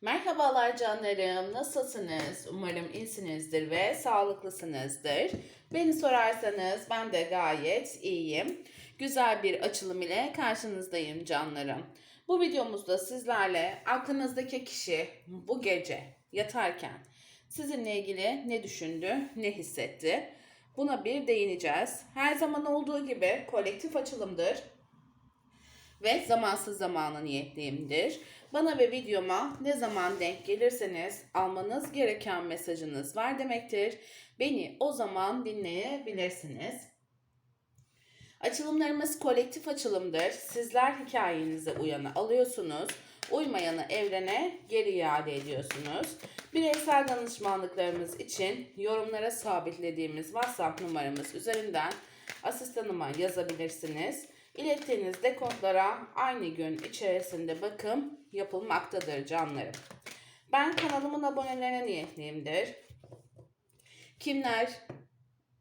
Merhabalar canlarım, nasılsınız? Umarım iyisinizdir ve sağlıklısınızdır. Beni sorarsanız ben de gayet iyiyim. Güzel bir açılım ile karşınızdayım canlarım. Bu videomuzda sizlerle aklınızdaki kişi bu gece yatarken sizinle ilgili ne düşündü, ne hissetti? Buna bir değineceğiz. Her zaman olduğu gibi kolektif açılımdır ve zamansız zamana niyetliyimdir. Bana ve videoma ne zaman denk gelirseniz almanız gereken mesajınız var demektir. Beni o zaman dinleyebilirsiniz. Açılımlarımız kolektif açılımdır. Sizler hikayenize uyanı alıyorsunuz. Uymayanı evrene geri iade ediyorsunuz. Bireysel danışmanlıklarımız için yorumlara sabitlediğimiz WhatsApp numaramız üzerinden asistanıma yazabilirsiniz. İlettiğiniz dekodlara aynı gün içerisinde bakım yapılmaktadır canlarım. Ben kanalımın abonelerine niyetliyimdir. Kimler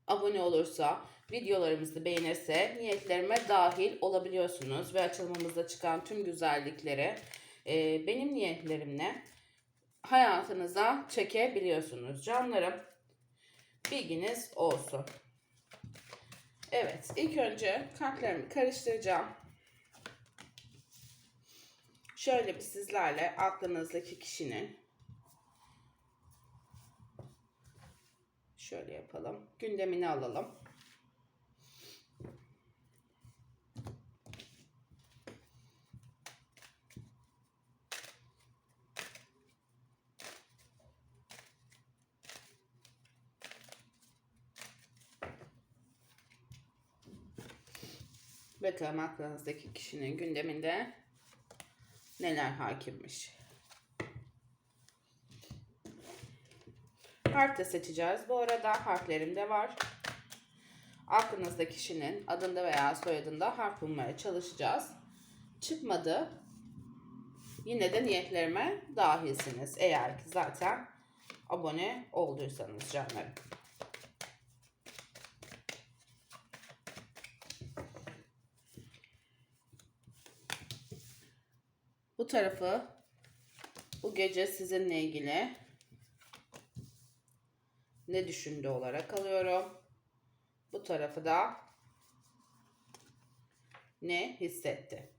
abone olursa, videolarımızı beğenirse niyetlerime dahil olabiliyorsunuz ve açılmamızda çıkan tüm güzellikleri e, benim niyetlerimle hayatınıza çekebiliyorsunuz canlarım. Bilginiz olsun. Evet, ilk önce kartlarımı karıştıracağım. Şöyle bir sizlerle aklınızdaki kişinin şöyle yapalım. Gündemini alalım. Bakalım aklınızdaki kişinin gündeminde neler hakimmiş. Harf de seçeceğiz. Bu arada harflerim de var. Aklınızda kişinin adında veya soyadında harf bulmaya çalışacağız. Çıkmadı. Yine de niyetlerime dahilsiniz. Eğer ki zaten abone olduysanız canlarım. Bu tarafı bu gece sizinle ilgili ne düşündü olarak alıyorum. Bu tarafı da ne hissetti.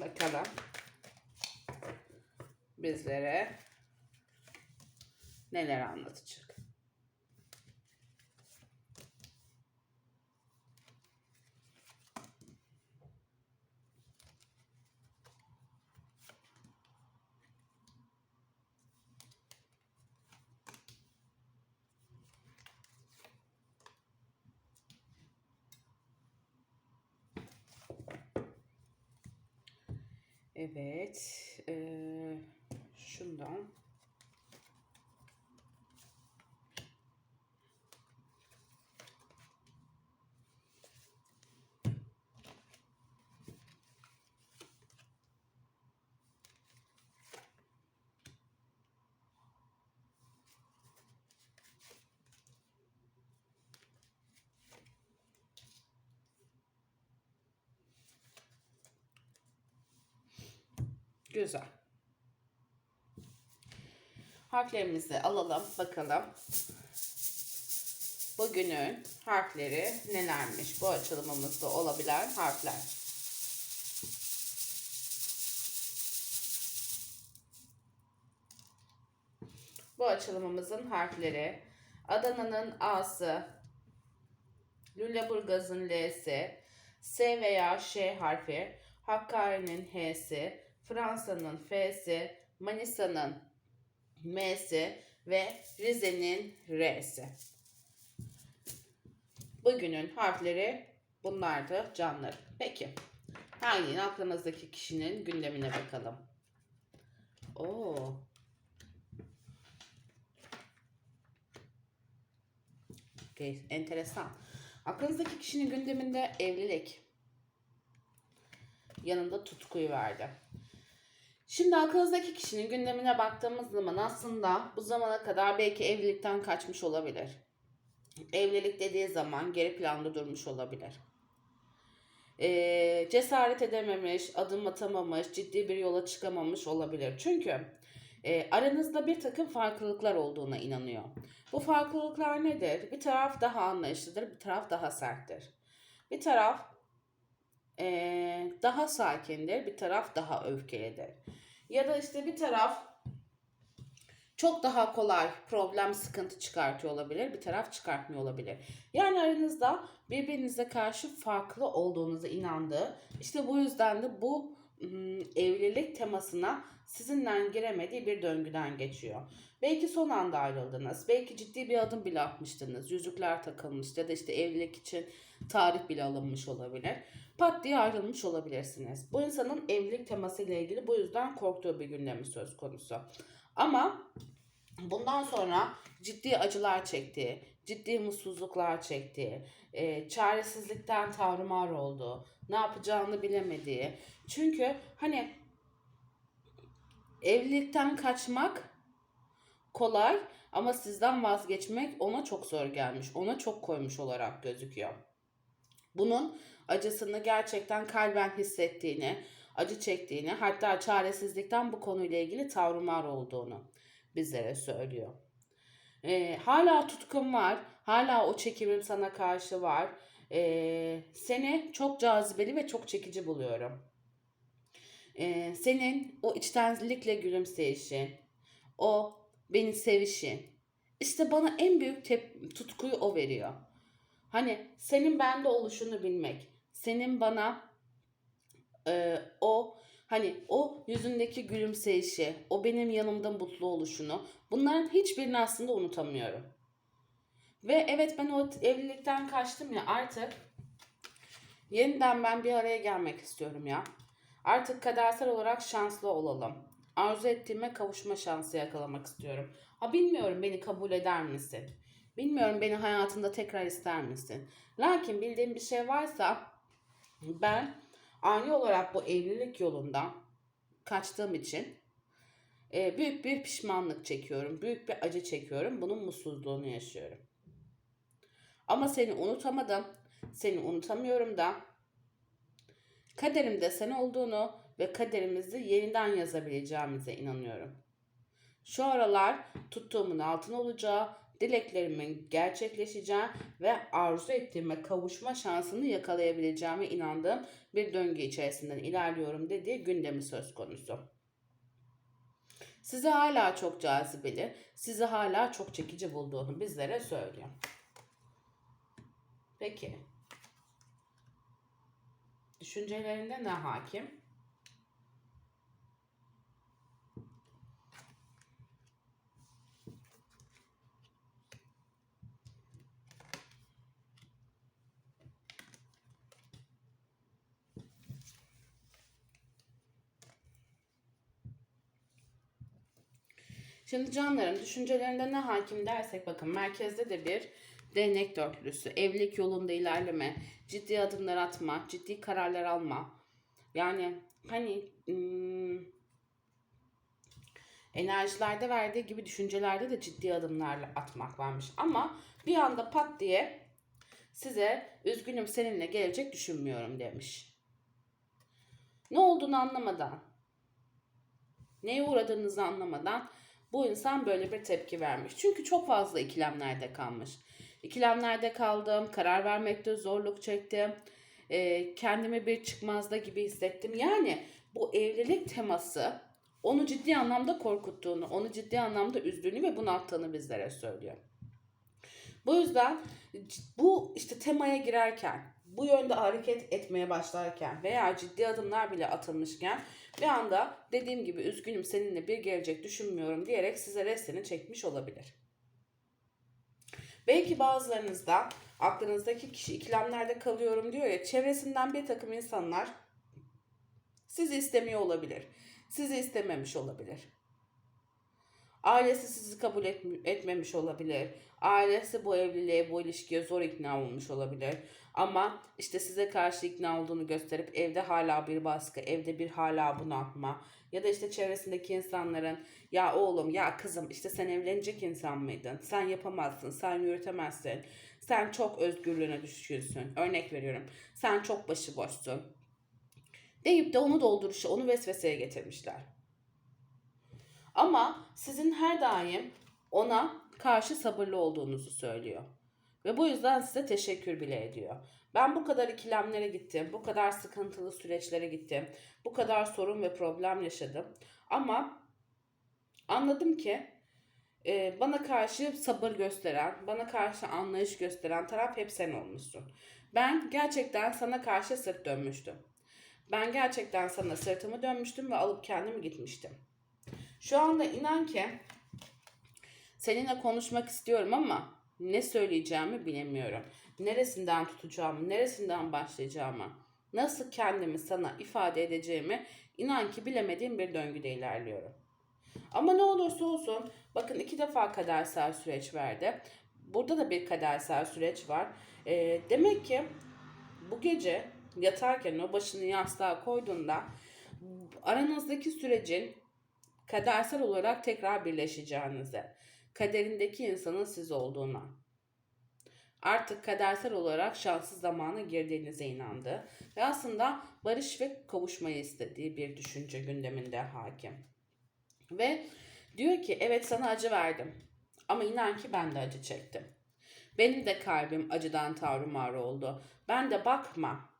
Bakalım bizlere neler anlatacak. Evet. eee, şundan. Güzel. Harflerimizi alalım bakalım. Bugünün harfleri nelermiş? Bu açılımımızda olabilen harfler. Bu açılımımızın harfleri Adana'nın A'sı, Lüleburgaz'ın L'si, S veya Ş harfi, Hakkari'nin H'si, Fransa'nın F'si, Manisa'nın M'si ve Rize'nin R'si. Bugünün harfleri bunlardı canlarım. Peki. Hangi aklınızdaki kişinin gündemine bakalım. Oo. Okay, enteresan. Aklınızdaki kişinin gündeminde evlilik. Yanında tutkuyu verdi. Şimdi aklınızdaki kişinin gündemine baktığımız zaman aslında bu zamana kadar belki evlilikten kaçmış olabilir. Evlilik dediği zaman geri planda durmuş olabilir. Ee, cesaret edememiş, adım atamamış, ciddi bir yola çıkamamış olabilir. Çünkü e, aranızda bir takım farklılıklar olduğuna inanıyor. Bu farklılıklar nedir? Bir taraf daha anlayışlıdır, bir taraf daha serttir. Bir taraf e, daha sakindir, bir taraf daha öfkelidir. Ya da işte bir taraf çok daha kolay problem sıkıntı çıkartıyor olabilir. Bir taraf çıkartmıyor olabilir. Yani aranızda birbirinize karşı farklı olduğunuza inandığı işte bu yüzden de bu ım, evlilik temasına sizinle giremediği bir döngüden geçiyor. Belki son anda ayrıldınız. Belki ciddi bir adım bile atmıştınız. Yüzükler takılmış ya da işte evlilik için tarih bile alınmış olabilir. Pat diye ayrılmış olabilirsiniz. Bu insanın evlilik temasıyla ilgili bu yüzden korktuğu bir gündemi söz konusu. Ama bundan sonra ciddi acılar çektiği, ciddi mutsuzluklar çektiği, e, çaresizlikten tavrımar olduğu, ne yapacağını bilemediği. Çünkü hani evlilikten kaçmak kolay ama sizden vazgeçmek ona çok zor gelmiş. Ona çok koymuş olarak gözüküyor. Bunun acısını gerçekten kalben hissettiğini, acı çektiğini, hatta çaresizlikten bu konuyla ilgili tavrımar olduğunu bizlere söylüyor. Ee, hala tutkun var, hala o çekimim sana karşı var. Ee, seni çok cazibeli ve çok çekici buluyorum. Ee, senin o içtenlikle gülümseyişin, o beni sevişin, işte bana en büyük tep- tutkuyu o veriyor. Hani senin bende oluşunu bilmek, senin bana e, o hani o yüzündeki gülümseyişi, o benim yanımda mutlu oluşunu bunların hiçbirini aslında unutamıyorum. Ve evet ben o evlilikten kaçtım ya artık yeniden ben bir araya gelmek istiyorum ya. Artık kadersel olarak şanslı olalım. Arzu ettiğime kavuşma şansı yakalamak istiyorum. Ha bilmiyorum beni kabul eder misin? Bilmiyorum beni hayatında tekrar ister misin? Lakin bildiğim bir şey varsa ben ani olarak bu evlilik yolundan kaçtığım için e, büyük bir pişmanlık çekiyorum. Büyük bir acı çekiyorum. Bunun mutsuzluğunu yaşıyorum. Ama seni unutamadım. Seni unutamıyorum da kaderimde sen olduğunu ve kaderimizi yeniden yazabileceğimize inanıyorum. Şu aralar tuttuğumun altın olacağı, dileklerimin gerçekleşeceği ve arzu ettiğime kavuşma şansını yakalayabileceğime inandığım bir döngü içerisinden ilerliyorum dediği gündemi söz konusu. Sizi hala çok cazibeli, sizi hala çok çekici bulduğunu bizlere söylüyor. Peki. Düşüncelerinde ne hakim? Şimdi canlarım düşüncelerinde ne hakim dersek bakın merkezde de bir değnek dörtlüsü. Evlilik yolunda ilerleme, ciddi adımlar atma, ciddi kararlar alma. Yani hani hmm, enerjilerde verdiği gibi düşüncelerde de ciddi adımlarla atmak varmış. Ama bir anda pat diye size üzgünüm seninle gelecek düşünmüyorum demiş. Ne olduğunu anlamadan, neye uğradığınızı anlamadan bu insan böyle bir tepki vermiş. Çünkü çok fazla ikilemlerde kalmış. İkilemlerde kaldım, karar vermekte zorluk çektim, e, kendimi bir çıkmazda gibi hissettim. Yani bu evlilik teması onu ciddi anlamda korkuttuğunu, onu ciddi anlamda üzdüğünü ve bunalttığını bizlere söylüyor. Bu yüzden bu işte temaya girerken, bu yönde hareket etmeye başlarken veya ciddi adımlar bile atılmışken bir anda dediğim gibi üzgünüm seninle bir gelecek düşünmüyorum diyerek size restini çekmiş olabilir. Belki bazılarınızda aklınızdaki kişi ikilemlerde kalıyorum diyor ya çevresinden bir takım insanlar sizi istemiyor olabilir. Sizi istememiş olabilir. Ailesi sizi kabul etmemiş olabilir. Ailesi bu evliliğe, bu ilişkiye zor ikna olmuş olabilir. Ama işte size karşı ikna olduğunu gösterip evde hala bir baskı, evde bir hala bunaltma. Ya da işte çevresindeki insanların ya oğlum ya kızım işte sen evlenecek insan mıydın? Sen yapamazsın, sen yürütemezsin. Sen çok özgürlüğüne düşkünsün. Örnek veriyorum. Sen çok başıboşsun. Deyip de onu dolduruşa, onu vesveseye getirmişler. Ama sizin her daim ona karşı sabırlı olduğunuzu söylüyor. Ve bu yüzden size teşekkür bile ediyor. Ben bu kadar ikilemlere gittim, bu kadar sıkıntılı süreçlere gittim, bu kadar sorun ve problem yaşadım. Ama anladım ki e, bana karşı sabır gösteren, bana karşı anlayış gösteren taraf hep sen olmuşsun. Ben gerçekten sana karşı sırt dönmüştüm. Ben gerçekten sana sırtımı dönmüştüm ve alıp kendim gitmiştim. Şu anda inan ki seninle konuşmak istiyorum ama ne söyleyeceğimi bilemiyorum. Neresinden tutacağımı, neresinden başlayacağımı, nasıl kendimi sana ifade edeceğimi inan ki bilemediğim bir döngüde ilerliyorum. Ama ne olursa olsun bakın iki defa kadersel süreç verdi. Burada da bir kadersel süreç var. Ee, demek ki bu gece yatarken o başını yastığa koyduğunda aranızdaki sürecin kadersel olarak tekrar birleşeceğinize, kaderindeki insanın siz olduğuna, artık kadersel olarak şanslı zamana girdiğinize inandı ve aslında barış ve kavuşmayı istediği bir düşünce gündeminde hakim. Ve diyor ki evet sana acı verdim ama inan ki ben de acı çektim. Benim de kalbim acıdan tavrımar oldu. Ben de bakma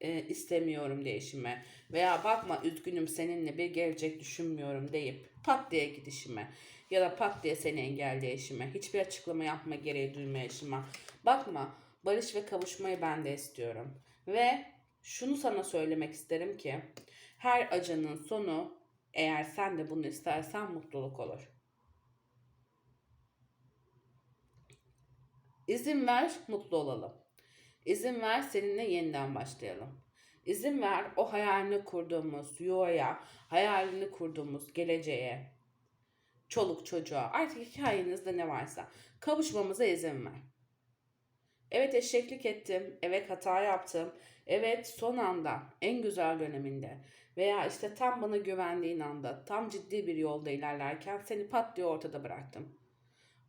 e, istemiyorum değişime veya bakma üzgünüm seninle bir gelecek düşünmüyorum deyip pat diye gidişime ya da pat diye seni engelleyişime hiçbir açıklama yapma gereği duymayışıma bakma barış ve kavuşmayı ben de istiyorum ve şunu sana söylemek isterim ki her acının sonu eğer sen de bunu istersen mutluluk olur. İzin ver mutlu olalım. İzin ver seninle yeniden başlayalım. İzin ver o hayalini kurduğumuz yuvaya, hayalini kurduğumuz geleceğe, çoluk çocuğa, artık hikayenizde ne varsa kavuşmamıza izin ver. Evet eşeklik ettim, evet hata yaptım, evet son anda, en güzel döneminde veya işte tam bana güvendiğin anda, tam ciddi bir yolda ilerlerken seni pat diye ortada bıraktım.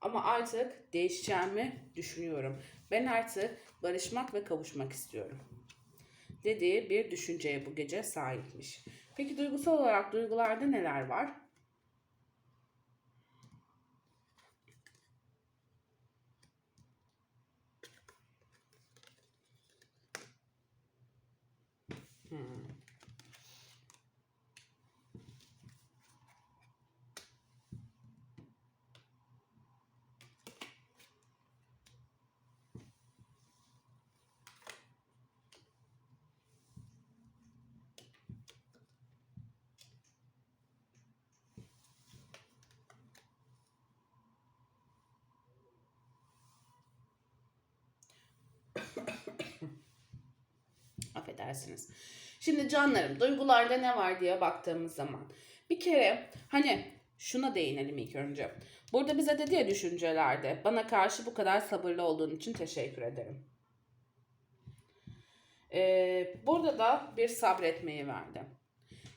Ama artık değişeceğimi düşünüyorum. Ben artık barışmak ve kavuşmak istiyorum. Dediği bir düşünceye bu gece sahipmiş. Peki duygusal olarak duygularda neler var? Affedersiniz. Şimdi canlarım duygularda ne var diye baktığımız zaman. Bir kere hani şuna değinelim ilk önce. Burada bize dedi ya düşüncelerde bana karşı bu kadar sabırlı olduğun için teşekkür ederim. Ee, burada da bir sabretmeyi verdi.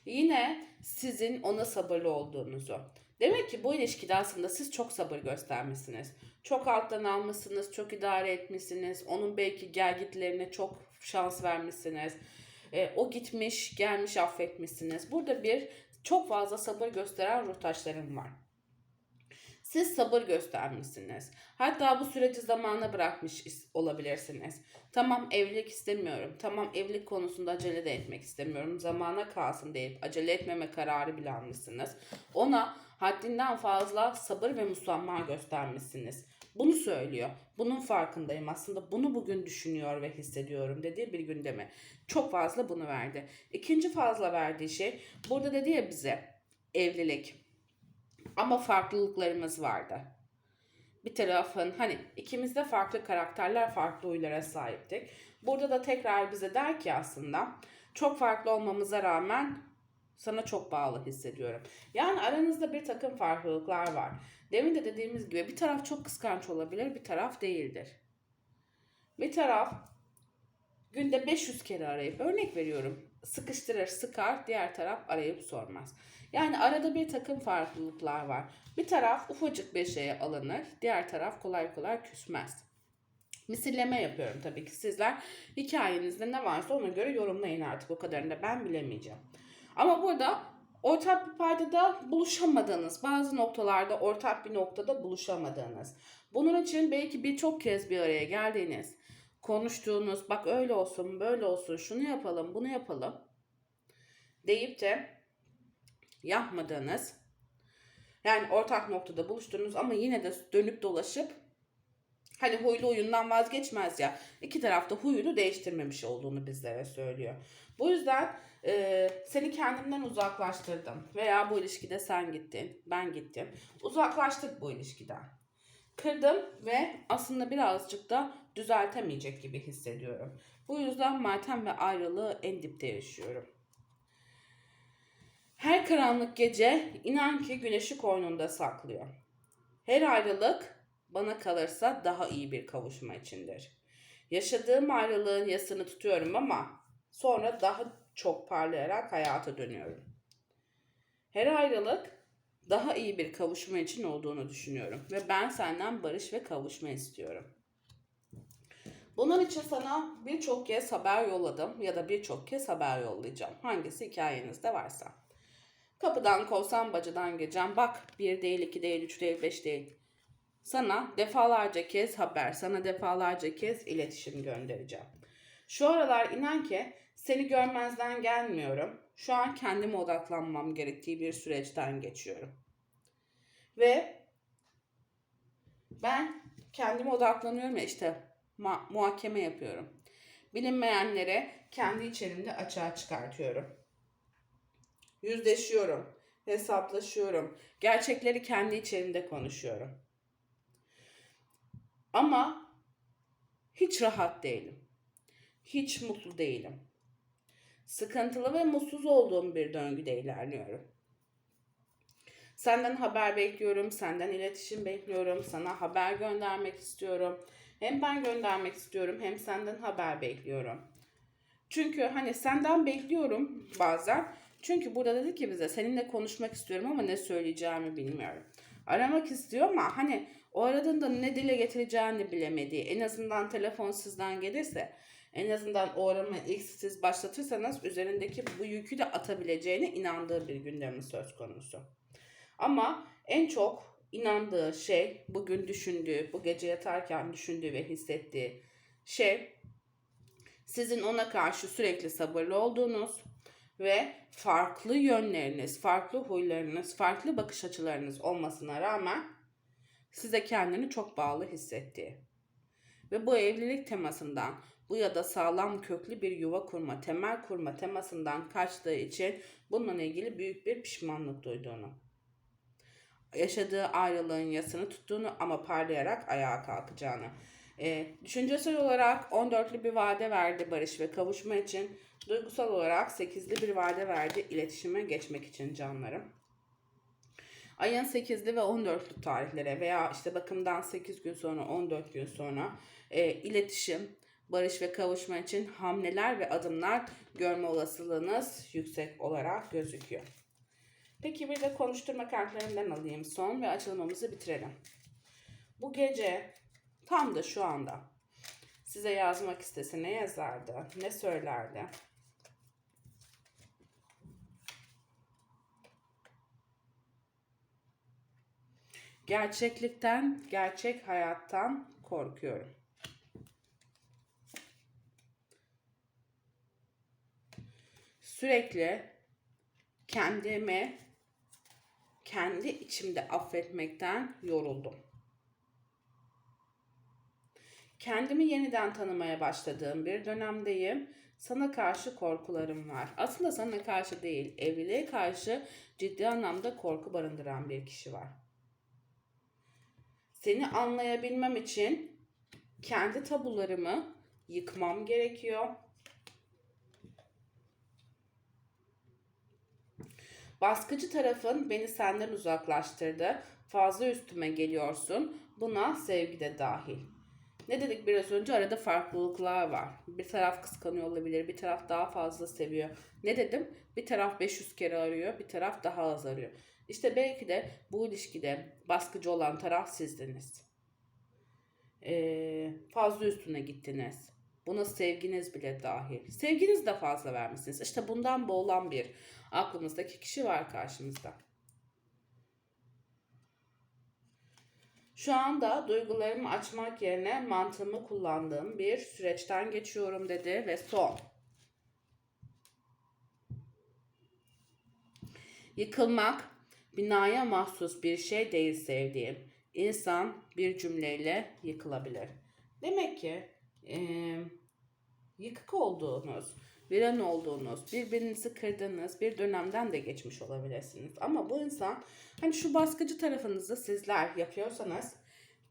Yine sizin ona sabırlı olduğunuzu. Demek ki bu ilişkide aslında siz çok sabır göstermişsiniz. Çok alttan almışsınız, çok idare etmişsiniz. Onun belki gelgitlerine çok şans vermişsiniz. E, o gitmiş, gelmiş affetmişsiniz. Burada bir çok fazla sabır gösteren ruh taşlarım var. Siz sabır göstermişsiniz. Hatta bu süreci zamana bırakmış olabilirsiniz. Tamam evlilik istemiyorum. Tamam evlilik konusunda acele de etmek istemiyorum. Zamana kalsın deyip acele etmeme kararı bile almışsınız. Ona haddinden fazla sabır ve musamma göstermişsiniz. Bunu söylüyor. Bunun farkındayım aslında. Bunu bugün düşünüyor ve hissediyorum dediği bir gündeme. Çok fazla bunu verdi. İkinci fazla verdiği şey burada dedi ya bize evlilik. Ama farklılıklarımız vardı. Bir tarafın hani ikimizde farklı karakterler, farklı huylara sahiptik. Burada da tekrar bize der ki aslında çok farklı olmamıza rağmen Sana çok bağlı hissediyorum. Yani aranızda bir takım farklılıklar var. Demin de dediğimiz gibi bir taraf çok kıskanç olabilir, bir taraf değildir. Bir taraf günde 500 kere arayıp örnek veriyorum sıkıştırır sıkar diğer taraf arayıp sormaz. Yani arada bir takım farklılıklar var. Bir taraf ufacık bir şeye alınır diğer taraf kolay kolay küsmez. Misilleme yapıyorum tabii ki sizler hikayenizde ne varsa ona göre yorumlayın artık o kadarını da ben bilemeyeceğim. Ama burada ortak bir paydada buluşamadığınız, bazı noktalarda ortak bir noktada buluşamadığınız. Bunun için belki birçok kez bir araya geldiğiniz, konuştuğunuz, bak öyle olsun, böyle olsun, şunu yapalım, bunu yapalım deyip de yapmadığınız, yani ortak noktada buluştuğunuz ama yine de dönüp dolaşıp hani huylu oyundan vazgeçmez ya. iki tarafta huyunu değiştirmemiş olduğunu bizlere söylüyor. Bu yüzden e, seni kendimden uzaklaştırdım veya bu ilişkide sen gittin, ben gittim. Uzaklaştık bu ilişkiden. Kırdım ve aslında birazcık da düzeltemeyecek gibi hissediyorum. Bu yüzden matem ve ayrılığı en dipte yaşıyorum. Her karanlık gece inan ki güneşi koynunda saklıyor. Her ayrılık bana kalırsa daha iyi bir kavuşma içindir. Yaşadığım ayrılığın yasını tutuyorum ama sonra daha çok parlayarak hayata dönüyorum. Her ayrılık daha iyi bir kavuşma için olduğunu düşünüyorum ve ben senden barış ve kavuşma istiyorum. Bunun için sana birçok kez haber yolladım ya da birçok kez haber yollayacağım. Hangisi hikayenizde varsa. Kapıdan kovsam bacıdan geleceğim. Bak bir değil, iki değil, üç değil, beş değil. Sana defalarca kez haber, sana defalarca kez iletişim göndereceğim. Şu aralar inan ki seni görmezden gelmiyorum. Şu an kendime odaklanmam gerektiği bir süreçten geçiyorum. Ve ben kendime odaklanıyorum ya işte ma- muhakeme yapıyorum. Bilinmeyenlere kendi içerimde açığa çıkartıyorum. Yüzleşiyorum, hesaplaşıyorum. Gerçekleri kendi içerimde konuşuyorum. Ama hiç rahat değilim. Hiç mutlu değilim. Sıkıntılı ve mutsuz olduğum bir döngüde ilerliyorum. Senden haber bekliyorum, senden iletişim bekliyorum, sana haber göndermek istiyorum. Hem ben göndermek istiyorum hem senden haber bekliyorum. Çünkü hani senden bekliyorum bazen. Çünkü burada dedi ki bize seninle konuşmak istiyorum ama ne söyleyeceğimi bilmiyorum. Aramak istiyor ama hani o aradığında ne dile getireceğini bilemediği en azından telefon sizden gelirse en azından o arama ilk siz başlatırsanız üzerindeki bu yükü de atabileceğine inandığı bir gündemi söz konusu. Ama en çok inandığı şey, bugün düşündüğü, bu gece yatarken düşündüğü ve hissettiği şey sizin ona karşı sürekli sabırlı olduğunuz ve farklı yönleriniz, farklı huylarınız, farklı bakış açılarınız olmasına rağmen size kendini çok bağlı hissettiği. Ve bu evlilik temasından, bu ya da sağlam köklü bir yuva kurma, temel kurma temasından kaçtığı için bununla ilgili büyük bir pişmanlık duyduğunu. Yaşadığı ayrılığın yasını tuttuğunu ama parlayarak ayağa kalkacağını. E, düşüncesel olarak 14'lü bir vade verdi barış ve kavuşma için. Duygusal olarak 8'li bir vade verdi iletişime geçmek için canlarım. Ayın 8'li ve 14'lü tarihlere veya işte bakımdan 8 gün sonra 14 gün sonra e, iletişim, barış ve kavuşma için hamleler ve adımlar görme olasılığınız yüksek olarak gözüküyor. Peki bir de konuşturma kartlarından alayım son ve açılımımızı bitirelim. Bu gece tam da şu anda size yazmak istese ne yazardı, ne söylerdi? Gerçeklikten, gerçek hayattan korkuyorum. Sürekli kendimi kendi içimde affetmekten yoruldum. Kendimi yeniden tanımaya başladığım bir dönemdeyim. Sana karşı korkularım var. Aslında sana karşı değil, evliliğe karşı ciddi anlamda korku barındıran bir kişi var. Seni anlayabilmem için kendi tabularımı yıkmam gerekiyor. Baskıcı tarafın beni senden uzaklaştırdı. Fazla üstüme geliyorsun. Buna sevgi de dahil. Ne dedik biraz önce? Arada farklılıklar var. Bir taraf kıskanıyor olabilir, bir taraf daha fazla seviyor. Ne dedim? Bir taraf 500 kere arıyor, bir taraf daha az arıyor. İşte belki de bu ilişkide baskıcı olan taraf sizdiniz. Ee, fazla üstüne gittiniz. Buna sevginiz bile dahil. Sevginiz de fazla vermişsiniz. İşte bundan boğulan bir aklınızdaki kişi var karşımızda. Şu anda duygularımı açmak yerine mantığımı kullandığım bir süreçten geçiyorum dedi ve son. Yıkılmak binaya mahsus bir şey değil sevdiğim. İnsan bir cümleyle yıkılabilir. Demek ki eee, yıkık olduğunuz, viran olduğunuz, birbirinizi kırdığınız bir dönemden de geçmiş olabilirsiniz. Ama bu insan hani şu baskıcı tarafınızı sizler yapıyorsanız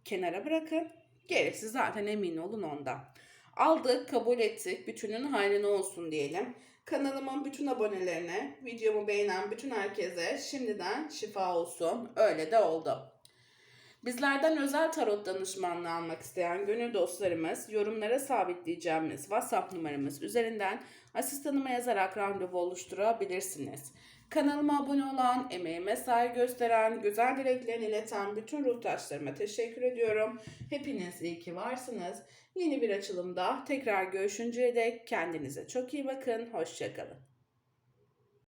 kenara bırakın. Gerisi zaten emin olun ondan. Aldık, kabul ettik. Bütünün hayrına olsun diyelim. Kanalımın bütün abonelerine, videomu beğenen bütün herkese şimdiden şifa olsun. Öyle de oldu. Bizlerden özel tarot danışmanlığı almak isteyen gönül dostlarımız yorumlara sabitleyeceğimiz WhatsApp numaramız üzerinden asistanıma yazarak randevu oluşturabilirsiniz. Kanalıma abone olan, emeğime saygı gösteren, güzel dileklerini ileten bütün ruhtaşlarıma teşekkür ediyorum. Hepiniz iyi ki varsınız. Yeni bir açılımda tekrar görüşünceye dek kendinize çok iyi bakın. Hoşçakalın.